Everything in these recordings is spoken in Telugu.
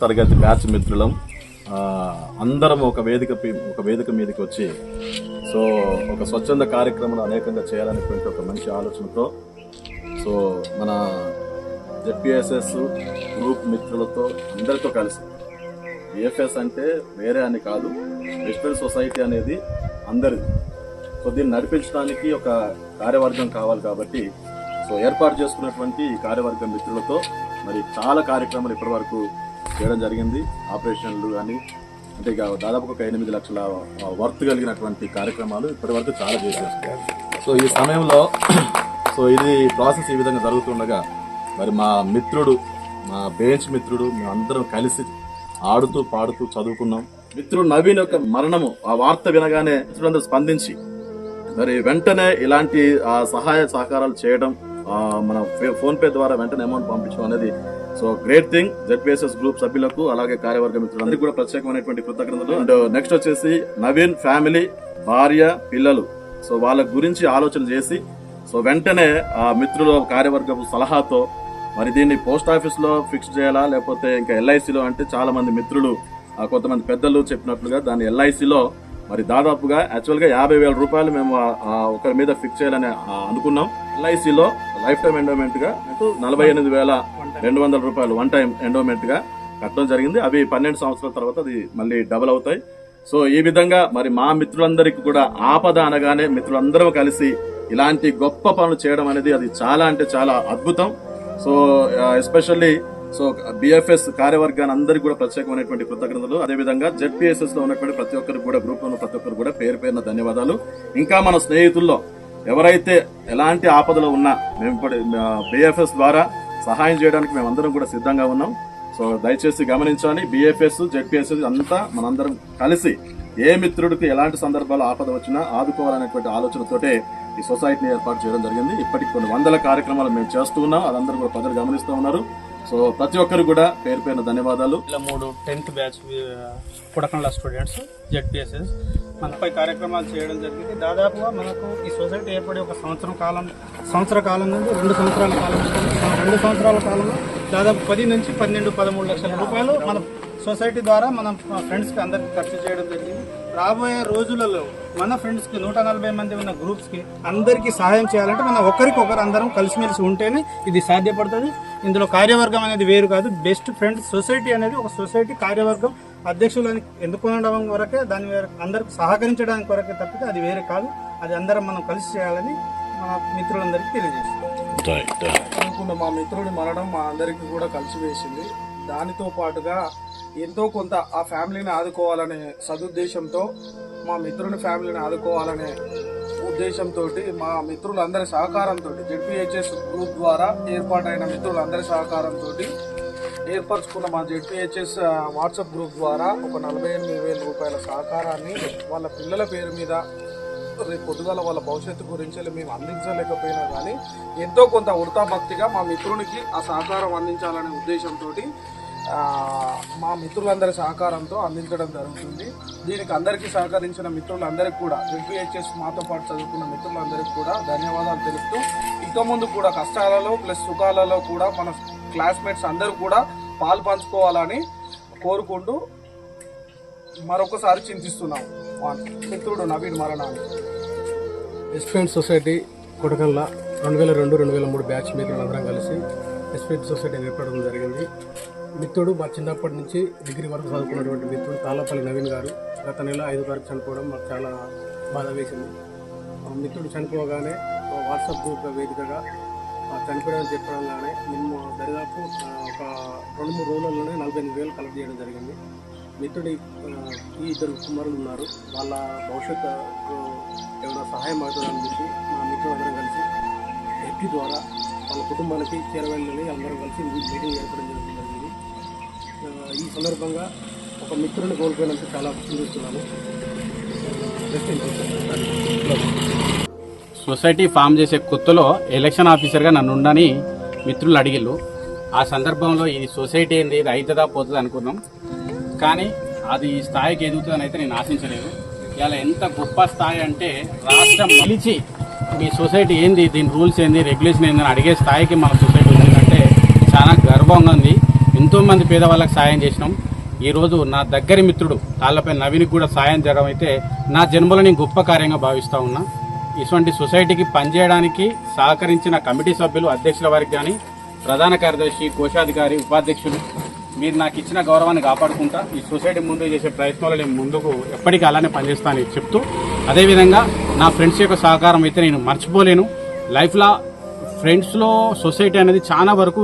తరగతి బ్యాచ్ మిత్రులం. అందరం ఒక వేదిక ఒక వేదిక మీదకి వచ్చి సో ఒక స్వచ్ఛంద కార్యక్రమం అనేకంగా చేయాలనేటువంటి ఒక మంచి ఆలోచనతో సో మన జెడ్పిఎస్ఎస్ గ్రూప్ మిత్రులతో అందరితో కలిసి ఏఎఫ్ఎస్ అంటే వేరే అని కాదు వెస్టర్న్ సొసైటీ అనేది అందరిది. సో దీన్ని నడిపించడానికి ఒక కార్యవర్గం కావాలి కాబట్టి సో ఏర్పాటు చేసుకున్నటువంటి ఈ కార్యవర్గం మిత్రులతో మరి చాలా కార్యక్రమాలు ఇప్పటి వరకు చేయడం జరిగింది. ఆపరేషన్లు కానీ అంటే ఇక దాదాపు ఒక ఎనిమిది లక్షల వర్త్ కలిగినటువంటి కార్యక్రమాలు ఇప్పటి వరకు చాలా చేశారు సో ఈ సమయంలో సో ఇది ప్రాసెస్ ఈ విధంగా జరుగుతుండగా మరి మా మిత్రుడు మా బెంచ్ మిత్రుడు మేము అందరం కలిసి ఆడుతూ పాడుతూ చదువుకున్నాం. మిత్రుడు నవీన్ యొక్క మరణము ఆ వార్త వినగానే మిత్రులందరూ స్పందించి మరి వెంటనే ఇలాంటి సహాయ సహకారాలు చేయడం మన ఫోన్పే ద్వారా వెంటనే అమౌంట్ పంపించడం అనేది so great thing ZPSS group సభ్యులకు అలాగే కార్యవర్గ మిత్రులందరికీ కూడా ప్రత్యేకమైనటువంటి కృతజ్ఞతలు. అండ్ నెక్స్ట్ uh, వచ్చేసి నవీన్ ఫ్యామిలీ భార్య పిల్లలు. సో వాళ్ళ గురించి ఆలోచన చేసి సో వెంటనే ఆ మిత్రుల కార్యవర్గపు సలహాతో మరి దీన్ని పోస్ట్ ఆఫీస్లో ఫిక్స్ చేయాలా లేకపోతే ఇంకా ఎల్ఐసిలో అంటే చాలా మంది మిత్రులు ఆ, కొంతమంది పెద్దలు చెప్పినట్లుగా దాన్ని ఎల్ఐసిలో మరి దాదాపుగా యాక్చువల్గా యాభై వేల రూపాయలు మేము ఒకరి మీద ఫిక్స్ చేయాలని అనుకున్నాం. ఎల్ఐసిలో లైఫ్ టైం ఎండోమెంట్గా మీకు నలభై ఎనిమిది వేల రెండు వందల రూపాయలు వన్ టైం ఎండోమెంట్గా కట్టడం జరిగింది. అవి పన్నెండు సంవత్సరాల తర్వాత అది మళ్ళీ డబుల్ అవుతాయి. సో ఈ విధంగా మరి మా మిత్రులందరికీ కూడా ఆపద అనగానే మిత్రులందరూ కలిసి ఇలాంటి గొప్ప పనులు చేయడం అనేది అది చాలా అంటే చాలా అద్భుతం. సో ఎస్పెషల్లీ సో బిఎఫ్ఎస్ కార్యవర్గాన్ని అందరికీ కూడా ప్రత్యేకమైనటువంటి కృతజ్ఞతలు. అదేవిధంగా జెడ్పిఎస్ఎస్లో ఉన్నటువంటి ప్రతి ఒక్కరికి కూడా గ్రూప్లో ఉన్న ప్రతి ఒక్కరు కూడా పేరు పేరున ధన్యవాదాలు. ఇంకా మన స్నేహితుల్లో ఎవరైతే ఎలాంటి ఆపదలో ఉన్నా మేము ఇప్పుడు బిఎఫ్ఎస్ ద్వారా సహాయం చేయడానికి మేమందరం కూడా సిద్ధంగా ఉన్నాం. సో దయచేసి గమనించాలి బిఎఫ్ఎస్ జెడ్పిఎస్ఎస్ అంతా మనందరం కలిసి ఏ మిత్రుడికి ఎలాంటి సందర్భాలు ఆపద వచ్చినా ఆదుకోవాలనేటువంటి ఆలోచనతోటే ఈ సొసైటీని ఏర్పాటు చేయడం జరిగింది. ఇప్పటికి కొన్ని వందల కార్యక్రమాలు మేము చేస్తూ ఉన్నాం. అదందరూ కూడా ప్రజలు గమనిస్తూ ఉన్నారు. సో ప్రతి ఒక్కరు కూడా పేరు పేరున ధన్యవాదాలు. ఇలా మూడు tenth batch Pudakandla students ZPSS మనపై కార్యక్రమాలు చేయడం జరిగింది. దాదాపుగా మనకు ఈ సొసైటీ ఏర్పడి ఒక సంవత్సరం కాలం సంవత్సర కాలం నుండి రెండు సంవత్సరాల కాలం రెండు సంవత్సరాల కాలంలో దాదాపు పది నుంచి పన్నెండు పదమూడు లక్షల రూపాయలు మన సొసైటీ ద్వారా మనం ఫ్రెండ్స్కి అందరికీ ఖర్చు చేయడం జరిగింది. రాబోయే రోజులలో మన ఫ్రెండ్స్కి నూట నలభై మంది ఉన్న గ్రూప్స్కి అందరికీ సహాయం చేయాలంటే మనం ఒకరికొకరు అందరం కలిసిమెలిసి ఉంటేనే ఇది సాధ్యపడుతుంది. ఇందులో కార్యవర్గం అనేది వేరు కాదు. బెస్ట్ ఫ్రెండ్స్ సొసైటీ అనేది ఒక సొసైటీ కార్యవర్గం అధ్యక్షులని ఎందుకు ఉండడం వరకే దాని వేరే అందరికి సహకరించడానికి వరకే తప్పితే అది వేరే కాదు. అది అందరం మనం కలిసి చేయాలని మన మిత్రులందరికీ తెలియజేస్తున్నాం. అనుకున్న మా మిత్రుడి మరణం మా అందరికీ కూడా కలిసి వేసింది దానితో పాటుగా ఎంతో కొంత ఆ ఫ్యామిలీని ఆదుకోవాలనే సదుద్దేశంతో మా మిత్రుని ఫ్యామిలీని ఆదుకోవాలనే ఉద్దేశంతో మా మిత్రులందరి సహకారంతో జెడ్పిహెచ్ఎస్ గ్రూప్ ద్వారా ఏర్పాటైన మిత్రులందరి సహకారంతో ఏర్పరచుకున్న మా జెడ్పిహెచ్ఎస్ వాట్సాప్ గ్రూప్ ద్వారా ఒక నలభై ఎనిమిది వేల రూపాయల సహకారాన్ని వాళ్ళ పిల్లల పేరు మీద రేపు పొద్దుగాల వాళ్ళ భవిష్యత్తు గురించి మేము అందించలేకపోయినా కానీ ఎంతో కొంత ఉడతాభక్తిగా మా మిత్రునికి ఆ సహకారం అందించాలనే ఉద్దేశంతో మా మిత్రులందరి సహకారంతో అందించడం జరుగుతుంది. దీనికి అందరికీ సహకరించిన మిత్రులందరికీ కూడా జెడ్పీహెచ్ఎస్ మాతో పాటు చదువుకున్న మిత్రులందరికీ కూడా ధన్యవాదాలు తెలుపుతూ ఇక ముందు కూడా కష్టాలలో ప్లస్ సుఖాలలో కూడా మన క్లాస్మేట్స్ అందరూ కూడా పాలు పంచుకోవాలని కోరుకుంటూ మరొకసారి చింతిస్తున్నాం. మిత్రుడు నవీన్ మరణాన్ని ఎస్పెంట్ సొసైటీ కొడకల్లా రెండు వేల రెండు రెండు వేల మూడు బ్యాచ్ మిత్రులందరం కలిసి ఎస్పెంట్ సొసైటీ ఏర్పడడం జరిగింది. మిత్రుడు మా చిన్నప్పటి నుంచి డిగ్రీ వరకు చదువుకున్నటువంటి మిత్రుడు తాళ్ళపల్లి నవీన్ గారు గత నెల ఐదు తారీఖు చనిపోవడం మాకు చాలా బాధ వేసింది. మిత్రుడు చనిపోగానే వాట్సాప్ గ్రూప్ వేదికగా చనిపోయాడని చెప్పడంగానే మేము దరిదాపు ఒక రెండు మూడు రోజుల్లోనే నలభై ఎనిమిది వేలు కలెక్ట్ చేయడం జరిగింది మిత్రుడి ఈ ఇద్దరు కుమారులు ఉన్నారు వాళ్ళ భవిష్యత్తు ఏమైనా సహాయం అవుతుందని చెప్పి మా మిత్రులందరం కలిసి ఎట్టి ద్వారా వాళ్ళ కుటుంబానికి చేరవెళ్ళని అందరం కలిసి మీటింగ్ ఏర్పడడం జరుగుతుంది జరిగింది. ఈ సందర్భంగా ఒక మిత్రుని కోల్పోయినందుకు చాలా చింతిస్తున్నాను జస్ట్. సొసైటీ ఫామ్ చేసే కొత్తలో ఎలక్షన్ ఆఫీసర్గా నన్ను ఉండని మిత్రులు అడిగిళ్ళు. ఆ సందర్భంలో ఈ సొసైటీ ఏంది? ఇది అవుతుందా పోతుందా? అనుకున్నాం. కానీ అది ఈ స్థాయికి ఎదుగుతుందని అయితే నేను ఆశించలేదు. ఇలా ఎంత గొప్ప స్థాయి అంటే రాష్ట్రం నిలిచి మీ సొసైటీ ఏంది? దీని రూల్స్ ఏంది? రెగ్యులేషన్ ఏంది? అని అడిగే స్థాయికి మన సొసైటీ వచ్చిందంటే చాలా గర్వంగా ఉంది. ఎంతోమంది పేదవాళ్ళకి సాయం చేసినాం. ఈరోజు నా దగ్గరి మిత్రుడు తాళ్ళపై నవీన్కి కూడా సాయం చేయడం అయితే నా జన్మలో నేను గొప్ప కార్యంగా భావిస్తూ ఉన్నా. ఇటువంటి సొసైటీకి పనిచేయడానికి సహకరించిన కమిటీ సభ్యులు అధ్యక్షుల వారికి కానీ ప్రధాన కార్యదర్శి కోశాధికారి ఉపాధ్యక్షులు మీరు నాకు ఇచ్చిన గౌరవాన్ని కాపాడుకుంటా ఈ సొసైటీ ముందు చేసే ప్రయత్నంలో నేను ముందుకు ఎప్పటికీ అలానే పనిచేస్తానని చెప్తూ అదేవిధంగా నా ఫ్రెండ్స్ యొక్క సహకారం అయితే నేను మర్చిపోలేను. లైఫ్లో ఫ్రెండ్స్లో సొసైటీ అనేది చాలా వరకు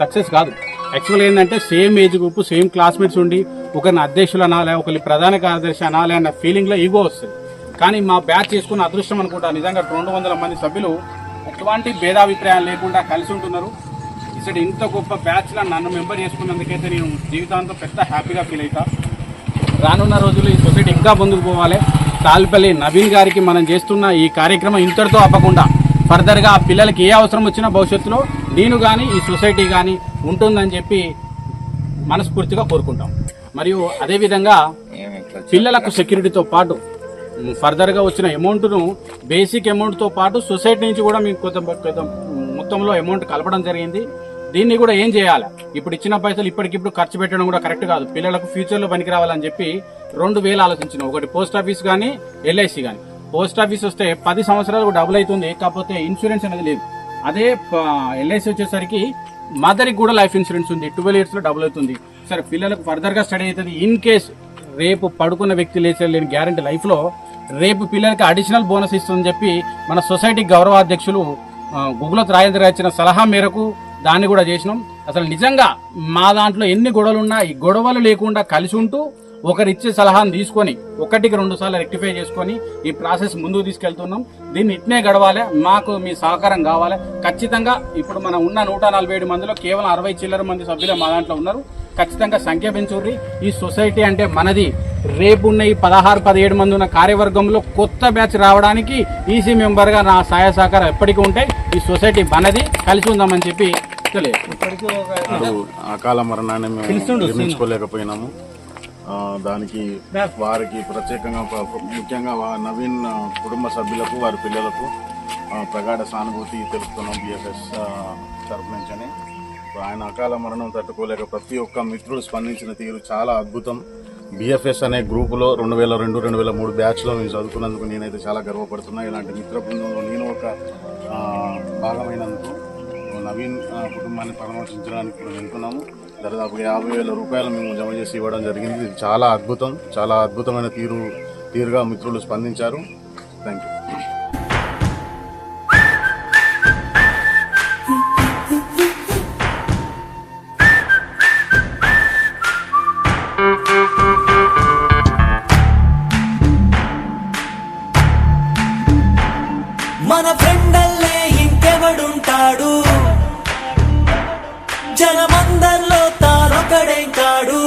సక్సెస్ కాదు. యాక్చువల్ ఏంటంటే same age group same classmates ఉండి ఒకరిని అధ్యక్షులు అనాలి ఒకరి ప్రధాన కార్యదర్శి అనాలి అన్న ఫీలింగ్లో ఈగో వస్తుంది. కానీ మా బ్యాచ్ చేసుకున్న అదృష్టం అనుకుంటా. నిజంగా రెండు వందల మంది సభ్యులు ఎటువంటి భేదాభిప్రాయాలు లేకుండా కలిసి ఉంటున్నారు. ఇసడు ఇంత గొప్ప బ్యాచ్లో నన్ను మెంబర్ చేసుకున్నందుకైతే నేను జీవితాంతం పెద్ద హ్యాపీగా ఫీల్ అవుతా రానున్న రోజుల్లో ఈ సొసైటీ ఇంకా ముందుకు పోవాలి. తాల్పల్లి నవీన్ గారికి మనం చేస్తున్న ఈ కార్యక్రమం ఇంతటితో ఆపకుండా ఫర్దర్గా ఆ పిల్లలకి ఏ అవసరం వచ్చినా భవిష్యత్తులో నేను కానీ ఈ సొసైటీ కానీ ఉంటుందని చెప్పి మనస్ఫూర్తిగా కోరుకుంటాం. మరియు అదేవిధంగా పిల్లలకు సెక్యూరిటీతో పాటు ఫర్దర్గా వచ్చిన అమౌంట్ను బేసిక్ అమౌంట్తో పాటు సొసైటీ నుంచి కూడా మీకు కొంత కొంత మొత్తంలో అమౌంట్ కలపడం జరిగింది. దీన్ని కూడా ఏం చేయాలి? ఇప్పుడు ఇచ్చిన పైసలు ఇప్పటికిప్పుడు ఖర్చు పెట్టడం కూడా కరెక్ట్ కాదు. పిల్లలకు ఫ్యూచర్లో పనికి రావాలని చెప్పి రెండు వేలు ఆలోచించిన. ఒకటి పోస్ట్ ఆఫీస్ కానీ ఎల్ఐసి కానీ పోస్ట్ ఆఫీస్ వస్తే పది సంవత్సరాలకు డబుల్ అవుతుంది కాకపోతే ఇన్సూరెన్స్ అనేది లేదు. అదే ఎల్ఐసి వచ్చేసరికి మదర్కి కూడా లైఫ్ ఇన్సూరెన్స్ ఉంది. ట్వెల్వ్ ఇయర్స్లో డబుల్ అవుతుంది. సరే పిల్లలకు ఫర్దర్గా స్టడీ అవుతుంది. ఇన్ కేస్ రేపు పడుకున్న వ్యక్తి లేచే లేని గ్యారంటీ లైఫ్లో రేపు పిల్లలకి అడిషనల్ బోనస్ ఇస్తుందని చెప్పి మన సొసైటీ గౌరవాధ్యక్షులు గుగులత్ రాజేంద్ర ఇచ్చిన సలహా మేరకు దాన్ని కూడా చేసినాం. అసలు నిజంగా మా దాంట్లో ఎన్ని గొడవలున్నా ఈ గొడవలు లేకుండా కలిసి ఉంటూ ఒకరు ఇచ్చే సలహాను తీసుకొని ఒకటికి రెండు సార్లు రెక్టిఫై చేసుకొని ఈ ప్రాసెస్ ముందుకు తీసుకెళ్తున్నాం. దీన్ని ఇట్నే గడవాలి మాకు మీ సహకారం కావాలి. ఖచ్చితంగా ఇప్పుడు మనం ఉన్న నూట నలభై ఏడు మందిలో కేవలం అరవై చిల్లర మంది సభ్యులు మా దాంట్లో ఉన్నారు. ఖచ్చితంగా సంఖ్య పెంచుర్రి. ఈ సొసైటీ అంటే మనది. రేపు ఉన్న ఈ పదహారు పదిహేడు మంది ఉన్న కార్యవర్గంలో కొత్త బ్యాచ్ రావడానికి ఈసీ మెంబర్గా నా సహాయ సహకారం ఎప్పటికీ ఉంటాయి. ఈ సొసైటీ మనది. కలిసి ఉందామని చెప్పి తెలియదు అకాల మరణాన్ని మేము నిర్మించుకోలేకపోయినాము. ఆ, దానికి వారికి ప్రత్యేకంగా ముఖ్యంగా నవీన్ కుటుంబ సభ్యులకు వారి పిల్లలకు ఆ, ప్రగాఢ సానుభూతి తెలుపుతున్నాం బిఎఫ్ఎస్ తరపు నుంచి ఆయన అకాల మరణం తట్టుకోలేక ప్రతి ఒక్క మిత్రుడు స్పందించిన తీరు చాలా అద్భుతం. బిఎఫ్ఎస్ అనే గ్రూపులో రెండు వేల రెండు రెండు వేల మూడు బ్యాచ్లో నేను చదువుకున్నందుకు నేనైతే చాలా గర్వపడుతున్నా. ఇలాంటి మిత్ర బృందంలో నేను ఒక భాగమైనందుకు నవీన్ కుటుంబాన్ని పరామర్శించడానికి కూడా వెళ్తున్నాము. దాదాపు యాభై వేల రూపాయలు మేము జమ చేసి ఇవ్వడం జరిగింది. చాలా అద్భుతం చాలా అద్భుతమైన తీరు తీరుగా మిత్రులు స్పందించారు. థ్యాంక్ యూ ఇంకెవడుంటాడు జనమందరిలో తానొకడే కాడు.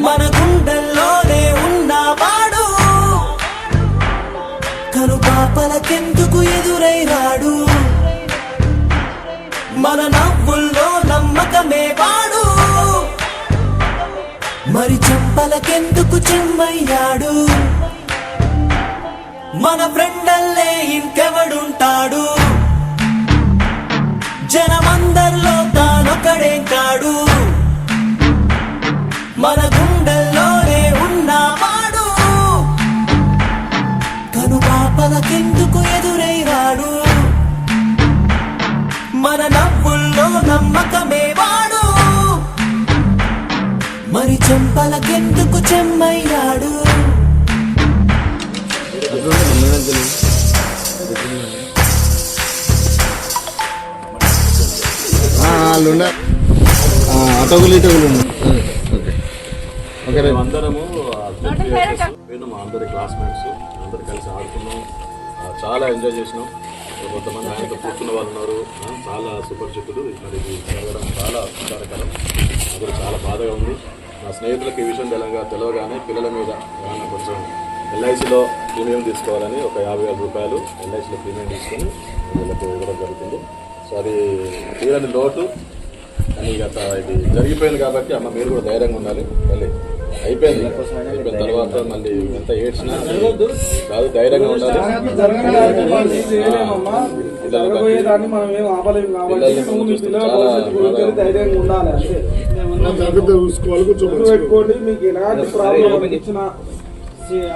మన గుండెల్లోనే ఉన్నవాడు కను పాపలకెందుకు ఎదురై రాడు. మన నవ్వుల్లో నమ్మకమే వాడు. మరి చెంపలకెందుకు చెమ్మయ్యాడు? మన ఫ్రెండల్లే ఇంకెవడుంటాడు? జనమందరిలో తానొకడే కాడు. మన గుండెల్లోనే ఉన్నవాడు కనుపాపలకెందుకు ఎదురై మన నవ్వుల్లో నమ్మకమే వాడు. మరి చెంపలకెందుకు చెమ్మయ్యాడు? అటగులు ఇటగులు ఓకే మేమందరము నేను అందరి క్లాస్మేట్స్ అందరు కలిసి ఆడుకున్నాం చాలా ఎంజాయ్ చేసినాం కొంతమంది ఆయనతో కూర్చున్న వాళ్ళు ఉన్నారు చాలా చాలా సుపరిచితులు మరి జరగడం చాలా ఆశ్చర్యకరం అసలు చాలా బాధగా ఉంది నా స్నేహితులకు ఈ విషయం తెలంగాణ తెలవగానే పిల్లల మీద ఏమైనా కొంచెం ఎల్ఐసిలో ప్రీమియం తీసుకోవాలని ఒక యాభై వేల రూపాయలు ఎల్ఐసిలో ప్రీమియం తీసుకొని వీళ్ళకి ఇవ్వడం జరుగుతుంది. సో అది తీరని లోటు. కానీ గత ఇది జరిగిపోయింది కాబట్టి అమ్మ మీరు కూడా ధైర్యంగా ఉండాలి. తల్లి అయిపోయింది. అయిపోయిన తర్వాత మళ్ళీ ఎంత ఏడ్చినా కాదు ధైర్యంగా ఉండాలి. పెట్టుకోండి మీకు ఎలాంటి ప్రాబ్లం ఇచ్చినా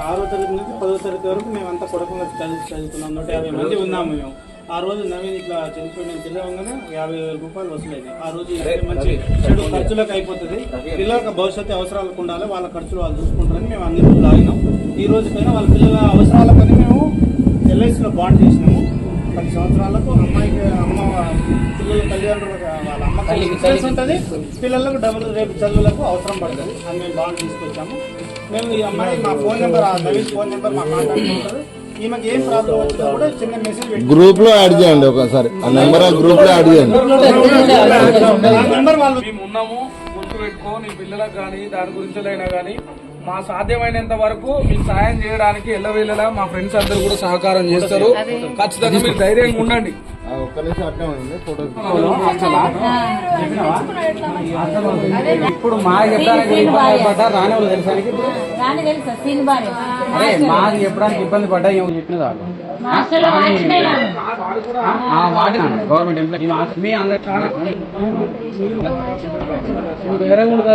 ఆరో తరగతి నుంచి పదో తరగతి వరకు మేమంతా కొడకంగా చదువు చదువుతున్నాం. నూట యాభై మంది ఉన్నాము మేము. ఆ రోజు నవీన్ ఇట్లా చనిపోయిన పిల్ల ఉండగానే యాభై వేల రూపాయలు వసూలైంది ఆ రోజు మంచి చెడు ఖర్చులకు అయిపోతుంది. పిల్లలకు భవిష్యత్తు అవసరాలకు ఉండాలి. వాళ్ళ ఖర్చులు వాళ్ళు చూసుకుంటారని మేము అన్ని రోజులు ఆగినాం. ఈ రోజు పైన వాళ్ళ పిల్లల అవసరాలకని మేము ఎల్ఐసిలో బాండ్ చేసినాము. పది సంవత్సరాలకు అమ్మాయికి అమ్మ పిల్లల తల్లిదండ్రులకు వాళ్ళ ఇన్సూరెన్స్ ఉంటుంది. పిల్లలకు డబ్బులు రేపు చదువులకు అవసరం పడుతుంది. అని మేము బాండ్ తీసుకొచ్చాము. మేము ఈ అమ్మాయి మా ఫోన్ నెంబర్ ఆ నవీన్ ఫోన్ నెంబర్ మా కాంటాక్ట్ ఉంటుంది ఈమెకి ఏం ప్రాబ్లం వచ్చినా కూడా చిన్న మెసేజ్ గ్రూప్లో యాడ్ చేయండి ఒకసారి. ఆ నెంబర్ ఆ గ్రూప్లో యాడ్ చేయండి. ఆ నెంబర్ వాళ్ళు మేము ఉన్నాము గుర్తు పెట్టుకో నీ పిల్లలకు కానీ దాని గురించిలైనా కానీ. మా సాధ్యమైనంత వరకు మీకు సాయం చేయడానికి ఎల్లవేళలా మా ఫ్రెండ్స్ అందరూ కూడా సహకారం చేస్తారు. ఖచ్చితంగా మీరు ధైర్యంగా ఉండండి. ఒక్క నిమిషం అట్లే ఉంది ఫోటోస్ ఇప్పుడు మా చెప్పడానికి ఇబ్బంది పడ్డా రాని వాళ్ళు తెలుసానికి మాది చెప్పడానికి ఇబ్బంది పడ్డా ఏమో చెప్పిన దాకా. మాస్టర్లో వాచ్మెన్ వాటి గవర్నమెంట్ ఎంప్లాయీ. మీ అందరు వేరే కూడా